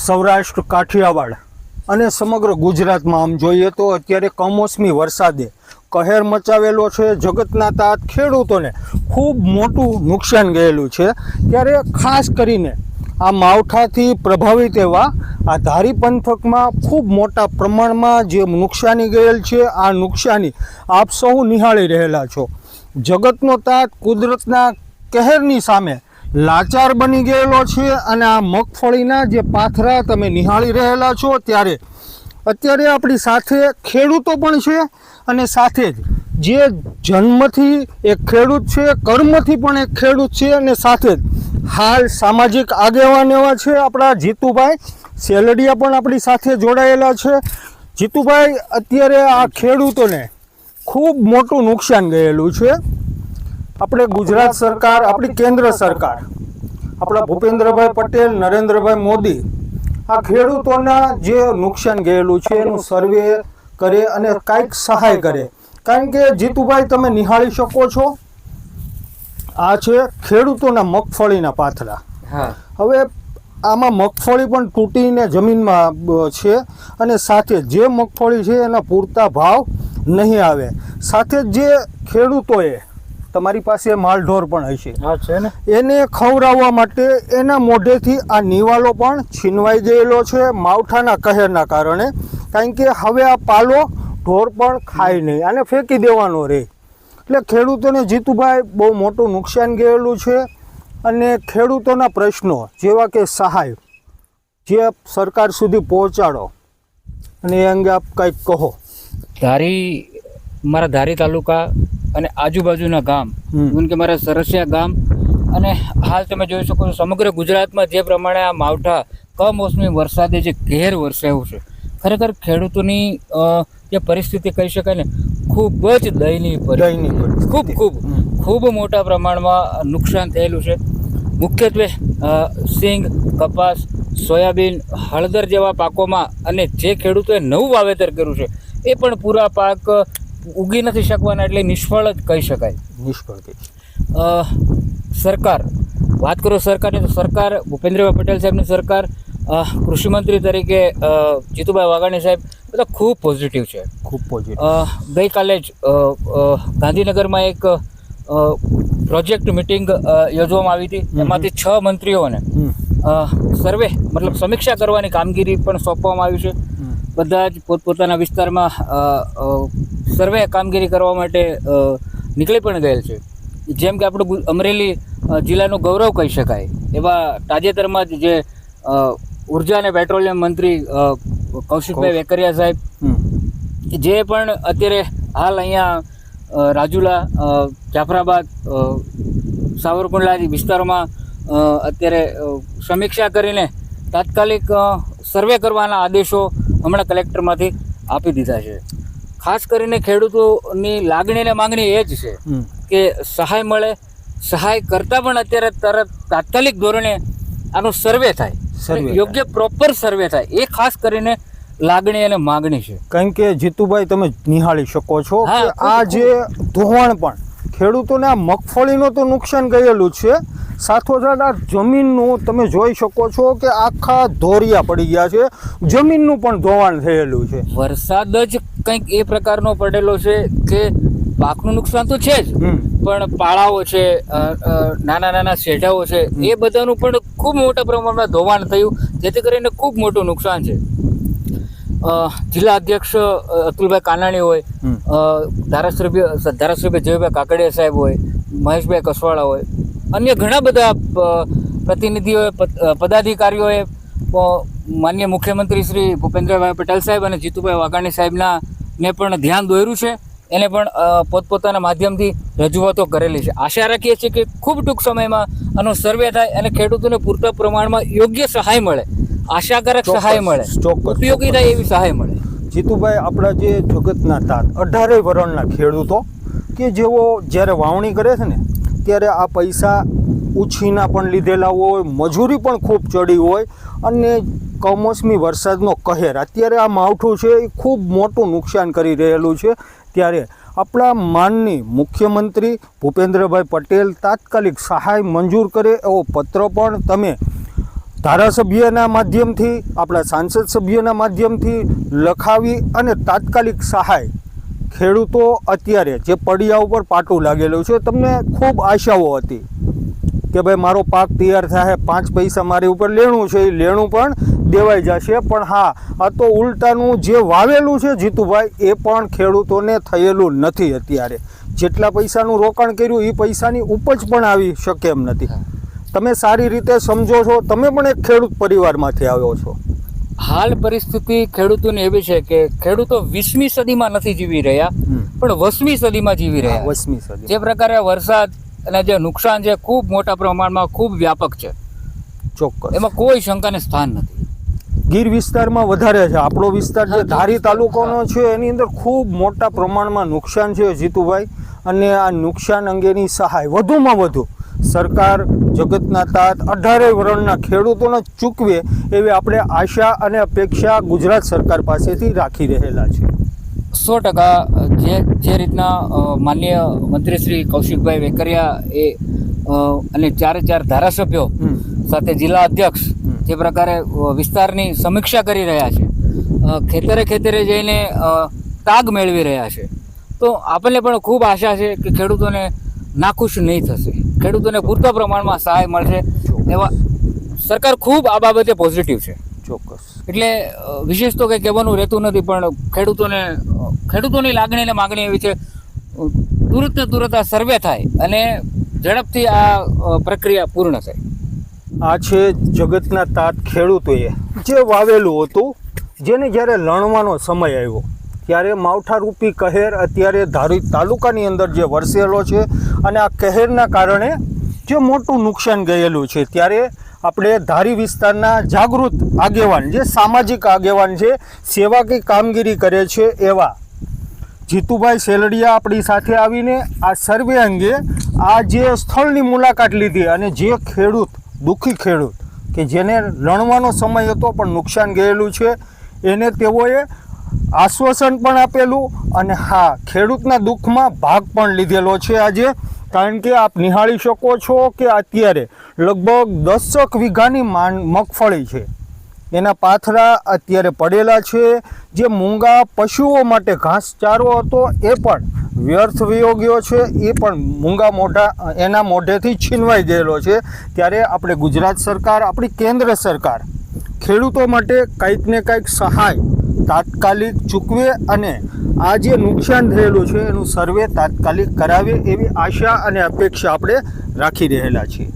સૌરાષ્ટ્ર, કાઠિયાવાડ અને સમગ્ર ગુજરાતમાં આમ જોઈએ તો અત્યારે કમોસમી વરસાદે કહેર મચાવેલો છે. જગતના તાત ખેડૂતોને ખૂબ મોટું નુકસાન ગયેલું છે. ત્યારે ખાસ કરીને આ માવઠાથી પ્રભાવિત એવા આ ધારી પંથકમાં ખૂબ મોટા પ્રમાણમાં જે નુકસાની ગયેલ છે, આ નુકસાની આપ સૌ નિહાળી રહેલા છો. જગતનો તાત કુદરતના કહેરની સામે લાચાર બની ગયેલો છે અને આ મગફળીના જે પાથરા તમે નિહાળી રહેલા છો ત્યારે અત્યારે આપણી સાથે ખેડૂતો પણ છે અને સાથે જ જે જન્મથી એક ખેડૂત છે, કર્મથી પણ એક ખેડૂત છે અને સાથે જ હાલ સામાજિક આગેવાન એવા છે આપણા જીતુભાઈ સેલડિયા પણ આપણી સાથે જોડાયેલા છે. જીતુભાઈ, અત્યારે આ ખેડૂતોને ખૂબ મોટું નુકસાન ગયેલું છે. આપણે ગુજરાત સરકાર આપણી કેન્દ્ર સરકાર આપણા ભૂપેન્દ્રભાઈ પટેલ નરેન્દ્રભાઈ મોદી આ ખેડૂતોના જે નુકસાન ગયેલું છે એનું સર્વે કરે અને કાંઈક સહાય કરે. કારણ કે જીતુભાઈ તમે નિહાળી શકો છો આ છે ખેડૂતોના મગફળીના પાથરા. હવે આમાં મગફળી પણ તૂટીને જમીનમાં છે અને સાથે જે મગફળી છે એના પૂરતા ભાવ નહીં આવે. સાથે જે ખેડૂતોએ તમારી પાસે માલઢોર પણ હશે. હા છે ને? એને ખવડાવવા માટે એના મોઢેથી આ નિવાલો પણ છીનવાઈ ગયેલો છે માવઠાના કહેરના કારણે. કારણ કે હવે આ પાલો ઢોર પણ ખાય નહીં આને ફેંકી દેવાનો રહે એટલે ખેડૂતોને જીતુભાઈ બહુ મોટું નુકસાન ગયેલું છે અને ખેડૂતોના પ્રશ્નો જેવા કે સહાય જે સરકાર સુધી પહોંચાડો અને એ અંગે આપ કંઈક કહો. ધારી મારા ધારી તાલુકા અને આજુબાજુના ગામ જેમ કે મારા સરસિયા ગામ અને હાલ તમે જોઈ શકો છો સમગ્ર ગુજરાતમાં જે પ્રમાણે આ માવઠા કમોસમી વરસાદે જે ઘેર વરસાયું છે ખરેખર ખેડૂતોની જે પરિસ્થિતિ કહી શકાય ને ખૂબ જ દયનીય દયનીય ખૂબ ખૂબ ખૂબ મોટા પ્રમાણમાં નુકસાન થયેલું છે. મુખ્યત્વે સિંગ કપાસ સોયાબીન હળદર જેવા પાકોમાં અને જે ખેડૂતોએ નવું વાવેતર કર્યું છે એ પણ પૂરા પાક ઉગી નથી શકવાના એટલે નિષ્ફળ જ કહી શકાય. નિષ્ફળ કહી સરકાર વાત કરો સરકારની તો સરકાર ભૂપેન્દ્રભાઈ પટેલ સાહેબની સરકાર કૃષિમંત્રી તરીકે જીતુભાઈ વાઘાણી સાહેબ બધા ખૂબ પોઝિટિવ છે. ખૂબ પોઝિટિવ ગઈકાલે જ ગાંધીનગરમાં એક પ્રોજેક્ટ મિટિંગ યોજવામાં આવી હતી. એમાંથી છ મંત્રીઓને સર્વે મતલબ સમીક્ષા કરવાની કામગીરી પણ સોંપવામાં આવી છે. બધા જ પોતપોતાના વિસ્તારમાં સર્વે કામગીરી કરવા માટે નીકળી પણ ગયેલ છે. જેમ કે આપણું અમરેલી જિલ્લાનું ગૌરવ કહી શકાય. એવા તાજેતરમાં જ જે ઊર્જા અને પેટ્રોલિયમ મંત્રી કૌશિકભાઈ વેકરિયા સાહેબ જે પણ અત્યારે હાલ અહીંયા રાજુલા જાફરાબાદ સાવરકુંડલા વિસ્તારોમાં અત્યારે સમીક્ષા કરીને તાત્કાલિક સર્વે કરવાના આદેશો હમણાં કલેક્ટરમાંથી આપી દીધા છે. ખાસ કરીને ખેડૂતોની લાગણી અને માંગણી એ જ છે કે સહાય મળે. સહાય કરતાં પણ અત્યારે તરત તાત્કાલિક ધોરણે આનો સર્વે થાય. યોગ્ય પ્રોપર સર્વે થાય. એ ખાસ કરીને લાગણી અને માગણી છે. કારણ કે જીતુભાઈ તમે નિહાળી શકો છો કે આ જે ધોવાણ પણ ખેડૂતોને આ મગફળીનું તો નુકસાન ગયેલું છે. સાથોસાથ આ જમીનનું તમે જોઈ શકો છો કે આખા ધોરિયા પડી ગયા છે. જમીનનું પણ ધોવાણ થયેલું છે. વરસાદ જ કંઈક એ પ્રકારનો પડેલો છે કે પાકનું નુકસાન તો છે જ પણ પાળાઓ છે નાના નાના શેઢાઓ છે એ બધાનું પણ ખૂબ મોટા પ્રમાણમાં ધોવાણ થયું જેથી કરીને ખૂબ મોટું નુકસાન છે. જિલ્લા અધ્યક્ષ અતુલભાઈ કાનાણી હોય ધારાસભ્ય ધારાસભ્ય જયભાઈ કાકડિયા સાહેબ હોય મહેશભાઈ કસવાળા હોય અન્ય ઘણા બધા પ્રતિનિધિઓએ પદાધિકારીઓએ અ, માનનીય મુખ્યમંત્રી શ્રી ભૂપેન્દ્રભાઈ પટેલ સાહેબ અને જીતુભાઈ વાઘાણી સાહેબના ને પણ ધ્યાન દોર્યું છે. એને પણ પોતપોતાના માધ્યમથી રજૂઆતો કરેલી છે. આશા રાખીએ છીએ કે ખૂબ ટૂંક સમયમાં આનો સર્વે થાય અને ખેડૂતોને પૂરતા પ્રમાણમાં યોગ્ય સહાય મળે. આશાકારક સહાય મળે. ઉપયોગી થાય એવી સહાય મળે. જીતુભાઈ આપણા જે જગતના તાત અઢારે વરણના ખેડૂતો કે જેઓ જ્યારે વાવણી કરે છે ને ત્યારે આ પૈસા ઉછીના પણ લીધેલા હોય, મજૂરી પણ ખૂબ ચડી હોય અને કમોસમી વરસાદનો કહેર. અત્યારે આ માવઠું છે એ ખૂબ મોટું નુકસાન કરી રહેલું છે. ત્યારે આપણા માનની મુખ્યમંત્રી ભૂપેન્દ્રભાઈ પટેલ તાત્કાલિક સહાય મંજૂર કરે એવો પત્ર પણ તમે ધારાસભ્યના માધ્યમથી, આપણા સાંસદ સભ્યના માધ્યમથી લખાવી અને તાત્કાલિક સહાય ખેડૂતો અત્યારે જે પડિયા ઉપર પાટું લાગેલું છે, તમને ખૂબ આશાઓ હતી. કે ભાઈ મારો પાક તૈયાર થાય પાંચ પૈસા મારી ઉપર લેણું છે એ લેણું પણ દેવાઈ જશે. પણ હા આ તો ઉલટાનું જે વાવેલું છે જીતુભાઈ એ પણ ખેડૂતોને થયેલું નથી અત્યારે. જેટલા પૈસાનું રોકાણ કર્યું એ પૈસાની ઉપજ પણ આવી શકે એમ નથી. તમે સારી રીતે સમજો છો તમે પણ એક ખેડૂત પરિવારમાંથી આવ્યો છો. હાલ પરિસ્થિતિ ખેડૂતોની એવી છે કે ખેડૂતો વીસમી સદીમાં નથી જીવી રહ્યા પણ વસમી સદીમાં જીવી રહ્યા. વસમી સદી. જે પ્રકારે વરસાદ અને જે નુકસાન છે ખૂબ મોટા પ્રમાણમાં ખૂબ વ્યાપક છે. ચોક્કસ. એમાં કોઈ શંકાને સ્થાન નથી. ગીર વિસ્તારમાં વધારે છે. આપણો વિસ્તાર જે ધારી. તાલુકાનો છે એની અંદર ખૂબ મોટા પ્રમાણમાં નુકસાન છે જીતુભાઈ. અને આ નુકસાન અંગેની સહાય વધુમાં વધુ સરકાર જગતના તાત અઢારે વર્ણના ખેડૂતોને ચૂકવે એવી આપણે આશા અને અપેક્ષા ગુજરાત સરકાર પાસેથી રાખી રહેલા છે. સો ટકા જે જે રીતના માન્ય મંત્રી શ્રી કૌશિકભાઈ વેકરિયા એ અને ચારે ચાર ધારાસભ્યો સાથે જિલ્લા અધ્યક્ષ જે પ્રકારે વિસ્તારની સમીક્ષા કરી રહ્યા છે ખેતરે ખેતરે જઈને તાગ મેળવી રહ્યા છે. તો આપણને પણ ખૂબ આશા છે કે ખેડૂતોને નાખુશ નહીં થશે. ખેડૂતોને પૂરતા પ્રમાણમાં સહાય મળશે એવા સરકાર ખૂબ આ બાબતે પોઝિટિવ છે. ચોક્કસ. એટલે વિશેષ તો કંઈ કહેવાનું રહેતું નથી પણ ખેડૂતોને ખેડૂતોની લાગણી અને માગણી એવી છે તુરત ને તુરત આ સર્વે થાય અને ઝડપથી આ પ્રક્રિયા પૂર્ણ થાય. આ છે જગતના તાત ખેડૂતોએ જે વાવેલું હતું જેને જ્યારે લણવાનો સમય આવ્યો ત્યારે માવઠારૂપી કહેર અત્યારે ધારી તાલુકાની અંદર જે વરસેલો છે અને આ કહેરના કારણે જે મોટું નુકસાન ગયેલું છે ત્યારે આપણે ધારી વિસ્તારના જાગૃત આગેવાન જે સામાજિક આગેવાન છે સેવાકી કામગીરી કરે છે એવા જીતુભાઈ સેલડિયા આપણી સાથે આવીને આ સર્વે અંગે આ જે સ્થળની મુલાકાત લીધી અને જે ખેડૂત, દુઃખી ખેડૂત કે જેને લણવાનો સમય હતો પણ નુકસાન ગયેલું છે, એને તેઓએ આશ્વાસન પણ આપેલું અને હા, ખેડૂતના દુઃખમાં ભાગ પણ લીધેલો છે આજે. કારણ કે આપ નિહાળી શકો છો કે અત્યારે લગભગ દસક વીઘાની માન મગફળી છે. એના પાથરા અત્યારે પડેલા છે. જે મૂંગા પશુઓ માટે ઘાસચારો હતો, એ પણ વ્યર્થ વયો ગયો છે. એ પણ મૂંગા મોઢા, એના મોઢેથી છીનવાઈ ગયેલો છે. ત્યારે આપણે ગુજરાત સરકાર, આપણી કેન્દ્ર સરકાર ખેડૂતો માટે કંઈક ને કંઈક સહાય તાત્કાલિક ચૂકવે અને આ જે નુકસાન થયેલું છે, એનું સર્વે તાત્કાલિક કરાવે એવી આશા અને અપેક્ષા આપણે રાખી રહેલા છીએ.